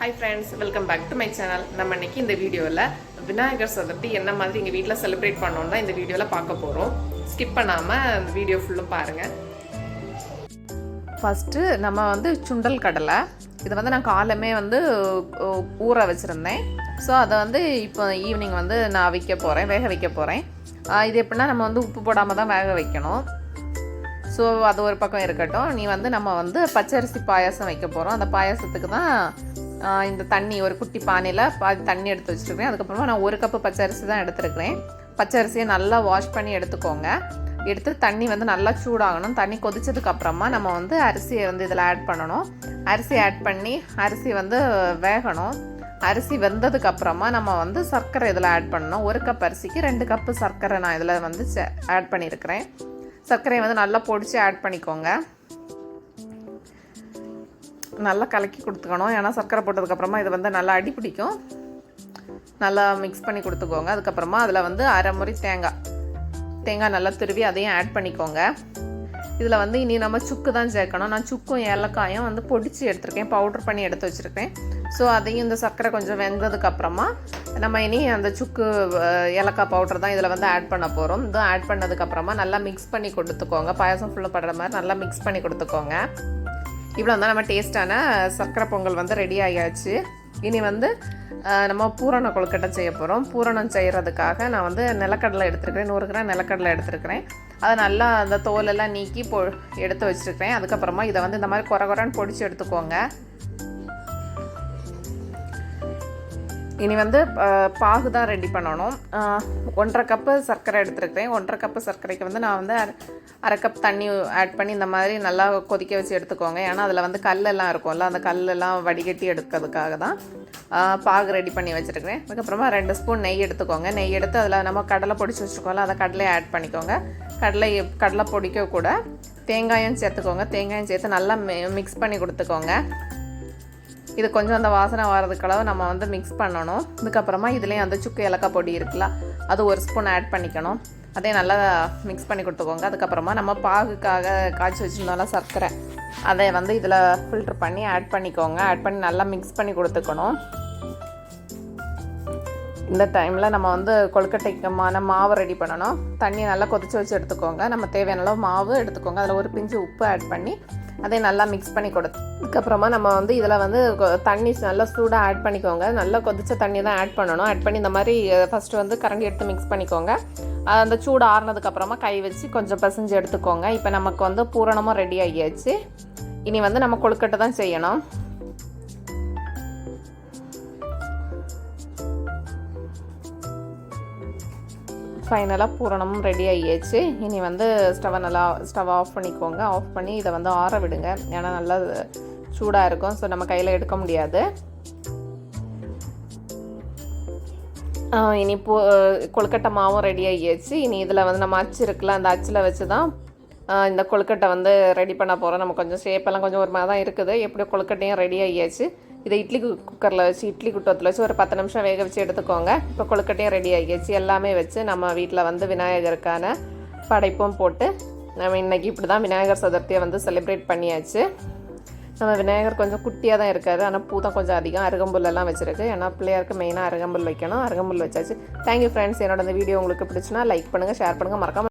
Hi friends welcome back to my channel நம்ம இன்னைக்கு இந்த வீடியோவில் விநாயகர் சதுர்த்தி என்ன மாதிரி எங்கள் வீட்டில் செலிப்ரேட் பண்ணோம் தான் இந்த வீடியோவில் பார்க்க போகிறோம் ஸ்கிப் பண்ணாமல் அந்த வீடியோ ஃபுல்லும் பாருங்கள் ஃபஸ்ட்டு நம்ம வந்து சுண்டல் கடலை. இதை வந்து நான் காலமே வந்து ஊற வச்சுருந்தேன். ஸோ அதை வந்து இப்போ ஈவினிங் வந்து நான் வைக்க போகிறேன் வேக வைக்க போகிறேன் இது எப்படின்னா நம்ம வந்து உப்பு போடாமல் தான் வேக வைக்கணும். ஸோ அது ஒரு பக்கம் இருக்கட்டும். நீ வந்து நம்ம வந்து பச்சரிசி பாயாசம் வைக்க போகிறோம் அந்த பாயாசத்துக்கு தான் இந்த தண்ணி ஒரு குட்டி பானையில் பாதி தண்ணி எடுத்து வச்சுருக்கேன். அதுக்கப்புறமா நான் ஒரு கப்பு பச்சரிசி தான் எடுத்துருக்கிறேன். பச்சரிசியை நல்லா வாஷ் பண்ணி எடுத்துக்கோங்க. எடுத்து தண்ணி வந்து நல்லா சூடாகணும். தண்ணி கொதிச்சதுக்கப்புறமா நம்ம வந்து அரிசியை வந்து இதில் ஆட் பண்ணணும். அரிசி ஆட் பண்ணி அரிசி வந்து வேகணும். அரிசி வெந்ததுக்கப்புறமா நம்ம வந்து சர்க்கரை இதில் ஆட் பண்ணணும். ஒரு கப் அரிசிக்கு ரெண்டு கப்பு சர்க்கரை நான் இதில் வந்து ஆட் பண்ணியிருக்கிறேன். சர்க்கரையை வந்து நல்லா பொடிச்சு ஆட் பண்ணிக்கோங்க. நல்லா கலக்கி கொடுத்துக்கணும். ஏன்னா சர்க்கரை போட்டதுக்கப்புறமா இது வந்து நல்லா அடி பிடிக்கும். நல்லா மிக்ஸ் பண்ணி கொடுத்துக்கோங்க. அதுக்கப்புறமா அதில் வந்து அரை முறை தேங்காய். தேங்காய் நல்லா திருவி அதையும் ஆட் பண்ணிக்கோங்க. இதில் வந்து இனி நம்ம சுக்கு தான் சேர்க்கணும். நான் சுக்கும் ஏலக்காயும் வந்து பொடிச்சு எடுத்திருக்கேன். பவுடர் பண்ணி எடுத்து வச்சுருக்கேன். ஸோ அதையும் இந்த சர்க்கரை கொஞ்சம் வெந்ததுக்கப்புறமா நம்ம இனி அந்த சுக்கு ஏலக்காய் பவுடர் தான் இதில் வந்து ஆட் பண்ண போகிறோம் இதுவும் ஆட் பண்ணதுக்கப்புறமா நல்லா மிக்ஸ் பண்ணி கொடுத்துக்கோங்க. பாயசம் ஃபுல்லாக படுற மாதிரி நல்லா மிக்ஸ் பண்ணி கொடுத்துக்கோங்க. இவ்வளோ தான் நம்ம டேஸ்ட்டான சர்க்கரை பொங்கல் வந்து ரெடி ஆகியாச்சு இனி வந்து நம்ம பூரண கொழுக்கட்டை செய்ய போகிறோம் பூரணம் செய்கிறதுக்காக நான் வந்து நிலக்கடலை எடுத்துருக்கிறேன். நூறு கிராம் நிலக்கடலை எடுத்துருக்கிறேன். அதை நல்லா அந்த தோலெல்லாம் நீக்கி பொ எடுத்து வச்சுருக்கிறேன். அதுக்கப்புறமா இதை வந்து இந்த மாதிரி குறை குறைன்னு பொடிச்சு எடுத்துக்கோங்க. இனி வந்து பாகு தான் ரெடி பண்ணணும். ஒன்றரை கப்பு சர்க்கரை எடுத்துருக்கிறேன். ஒன்றரை கப்பு சர்க்கரைக்கு வந்து நான் வந்து அரை அரை கப் தண்ணி ஆட் பண்ணி இந்த மாதிரி நல்லா கொதிக்க வச்சு எடுத்துக்கோங்க. ஏன்னா அதில் வந்து கல்லெல்லாம் இருக்கும்ல அந்த கல்லெல்லாம் வடிகட்டி எடுக்கிறதுக்காக தான் பாகு ரெடி பண்ணி வச்சுருக்கிறேன். அதுக்கப்புறமா ரெண்டு ஸ்பூன் நெய் எடுத்துக்கோங்க. நெய் எடுத்து அதில் நம்ம கடலை பொடிச்சு வச்சுருக்கோம்ல அதை கடலையை ஆட் பண்ணிக்கோங்க. கடலை கடலை பொடிக்க கூட தேங்காயும் சேர்த்துக்கோங்க. தேங்காயும் சேர்த்து நல்லா மிக்ஸ் பண்ணி கொடுத்துக்கோங்க. இது கொஞ்சம் அந்த வாசனை வரதுக்களவு நம்ம வந்து மிக்ஸ் பண்ணணும். இதுக்கப்புறமா இதுலேயும் அந்த சுக்கு ஏலக்காய் பொடி இருக்குல்ல அது ஒரு ஸ்பூன் ஆட் பண்ணிக்கணும். அதே நல்லா மிக்ஸ் பண்ணி கொடுத்துக்கோங்க. அதுக்கப்புறமா நம்ம பாகுக்காக காய்ச்சி வச்சுருந்தோம்ல சர்க்கரை. அதை வந்து இதில் ஃபில்ட்ரு பண்ணி ஆட் பண்ணிக்கோங்க. ஆட் பண்ணி நல்லா மிக்ஸ் பண்ணி கொடுத்துக்கணும். இந்த டைமில் நம்ம வந்து கொழுக்கட்டைக்குமான மாவு ரெடி பண்ணணும். தண்ணி நல்லா கொதிச்சு வச்சு எடுத்துக்கோங்க. நம்ம தேவையான அளவு மாவு எடுத்துக்கோங்க. அதில் ஒரு பிஞ்சு உப்பு ஆட் பண்ணி அதை நல்லா மிக்ஸ் பண்ணி கொடுத்து அதுக்கப்புறமா நம்ம வந்து இதில் வந்து கொ- தண்ணி நல்லா சூடாக ஆட் பண்ணிக்கோங்க. நல்லா கொதிச்ச தண்ணி தான் ஆட் பண்ணணும். ஆட் பண்ணி இந்த மாதிரி ஃபஸ்ட்டு வந்து கரண்டி எடுத்து மிக்ஸ் பண்ணிக்கோங்க. அது அந்த சூடு ஆறுனதுக்கப்புறமா கை வச்சு கொஞ்சம் பிசைஞ்சு எடுத்துக்கோங்க. இப்போ நமக்கு வந்து பூரணமும் ரெடி ஆகியாச்சு. இனி வந்து நம்ம கொழுக்கட்டை தான் செய்யணும். ஃபைனலாக பூரணமும் ரெடி ஆகியாச்சு இனி வந்து ஸ்டவை நல்லா ஸ்டவ் ஆஃப் பண்ணிக்கோங்க. ஆஃப் பண்ணி இதை வந்து ஆற விடுங்க. ஏன்னா நல்லா சூடாக இருக்கும். ஸோ நம்ம கையில் எடுக்க முடியாது. இனி பூ கொழுக்கட்டை மாவும் ரெடி ஆகியாச்சு இனி இதில் வந்து நம்ம அச்சு இருக்குல்ல அந்த அச்சில் வச்சு தான் இந்த கொழுக்கட்டை வந்து ரெடி பண்ண போகிறோம் நம்ம கொஞ்சம் ஷேப்பெல்லாம் கொஞ்சம் ஒரு மாதிரி தான் இருக்குது. எப்படியோ கொழுக்கட்டையும் ரெடி ஆகியாச்சு இதை இட்லி குக்கரில் வச்சு இட்லி குட்டத்தில் வச்சு ஒரு பத்து நிமிஷம் வேக வச்சு எடுத்துக்கோங்க. இப்போ கொழுக்கட்டையும் ரெடி ஆகியாச்சு. எல்லாமே வச்சு நம்ம வீட்டில் வந்து விநாயகருக்கான படைப்பும் போட்டு நம்ம இன்றைக்கி இப்படி தான் விநாயகர் சதுர்த்தியை வந்து செலிப்ரேட் பண்ணியாச்சு. நம்ம விநாயகர் கொஞ்சம் குட்டியாக தான் இருக்காரு. ஆனால் பூ தான் கொஞ்சம் அதிகம். அருகம்புல்லெல்லாம் வச்சுருக்கு. ஏன்னா பிள்ளையாருக்கு மெயினாக அருகம்புல் வைக்கணும். அருகம்புல் வச்சாச்சு. தேங்க்யூ ஃப்ரெண்ட்ஸ் என்னோட இந்த வீடியோ உங்களுக்கு பிடிச்சுன்னா லைக் பண்ணுங்கள் ஷேர் பண்ணுங்கள் மறக்காம